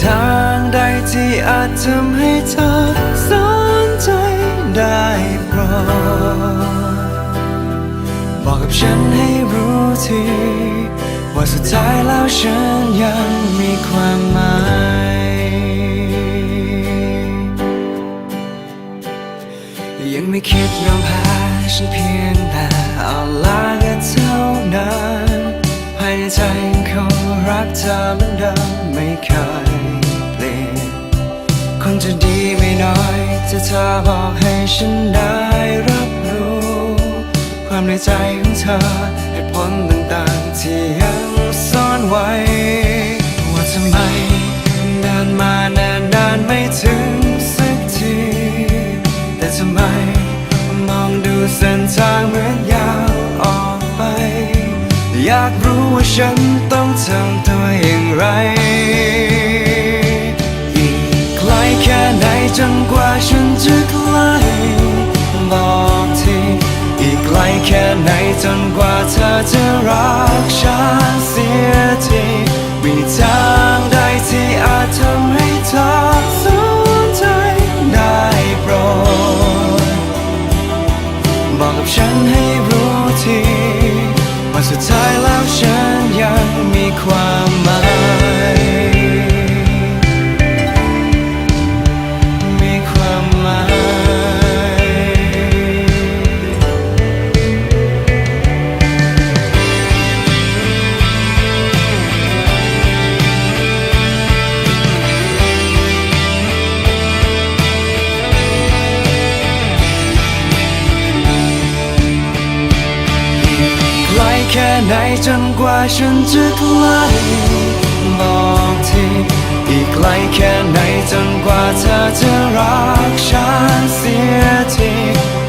ทางใดที่อาจทำให้เธอสนใจได้โปรดบอกกับฉันให้รู้ทีว่าสุดท้ายแล้วฉันยังมีความหมายยังไม่คิดยอมแพ้ฉันเพียงแต่เอาลาก็เท่านั้นภายในใจยังคงรักเธอ เดิมไม่เคยเปลี่ยนคงจะดีไม่น้อยถ้าเธอบอกให้ฉันได้รับรู้ ความในใจของเธอเหตุผลต่างๆที่ยังซ่อนไว้ ว่าทำไมเดินมานานนานๆไม่ถึงสักที แต่ทำไมมองดูเส้นทางเหมือนย อยากรู้ว่าฉันต้องทำตัวอย่างไร อีกไกลแค่ไหนจนกว่าฉันจะใกล้บอกทีอีกไกลแค่ไหนจนกว่าเธอจะรักฉัน แค่ไหนจนกว่าฉันจะใกล้บอกทีอีกไกลแค่ไหนจนกว่าเธอจะรักฉันเสียที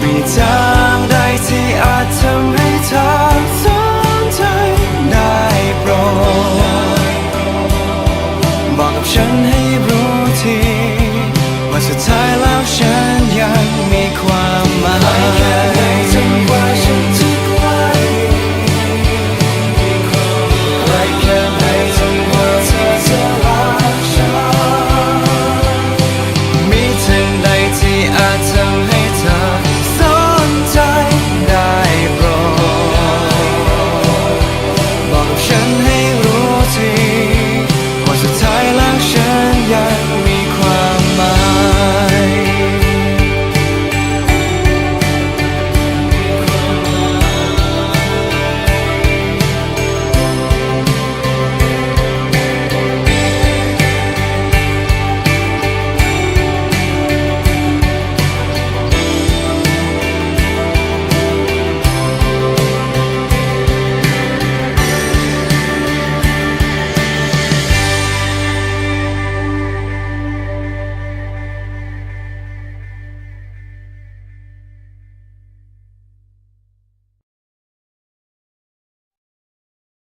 มีเธอ